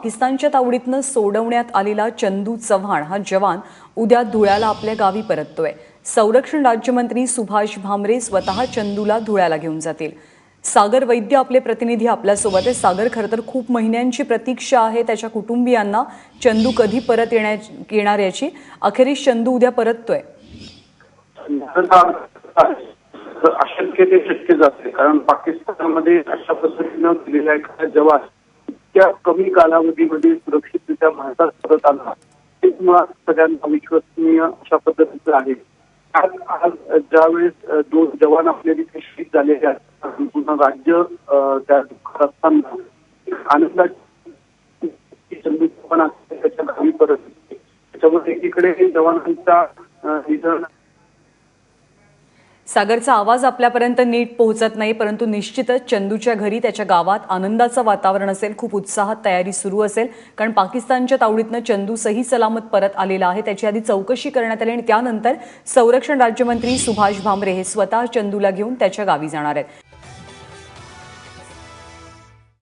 पाकिस्तानच्या तावडीतनं सोडवण्यात आलेला चंदू चव्हाण हा जवान उद्या धुळ्याला आपल्या गावी परततोय. संरक्षण राज्यमंत्री सुभाष भामरे स्वतः चंदूला धुळ्याला घेऊन जातील. सागर वैद्य आपले प्रतिनिधी आपल्यासोबत आहे सागर खरं तर खूप महिन्यांची प्रतीक्षा आहे त्याच्या कुटुंबियांना चंदू कधी परत येण्या येणार याची. अखेरीस चंदू उद्या परततोय. अशक्य ते शक्य जाते. कारण पाकिस्तानमध्ये अशा पद्धतीनं दिलेला एखादा जवान इतक्या कमी कालावधीमध्ये सुरक्षितरित्या भारतात परत आला. हे मुळात सगळ्यांना विश्वसनीय अशा पद्धतीचं आहे. आज आज ज्यावेळेस दोन जवान आपल्या तिथे शहीद झालेले आहेत पूर्ण राज्य त्या दुःखात असताना आनंदाची संधी पण असते त्याच्या गावी परत त्याच्यामुळे एकीकडे जवानांचा निधन सागरचा आवाज आपल्यापर्यंत नीट पोहोचत नाही परंतु निश्चितच चंदूच्या घरी त्याच्या गावात आनंदाचं वातावरण असेल खूप उत्साहात तयारी सुरू असेल. कारण पाकिस्तानच्या तावडीतनं चंदू सही सलामत परत आलेला आहे. त्याची आधी चौकशी करण्यात आली आणि त्यानंतर संरक्षण राज्यमंत्री सुभाष भामरे हे स्वतः चंदूला घेऊन त्याच्या गावी जाणार आहेत.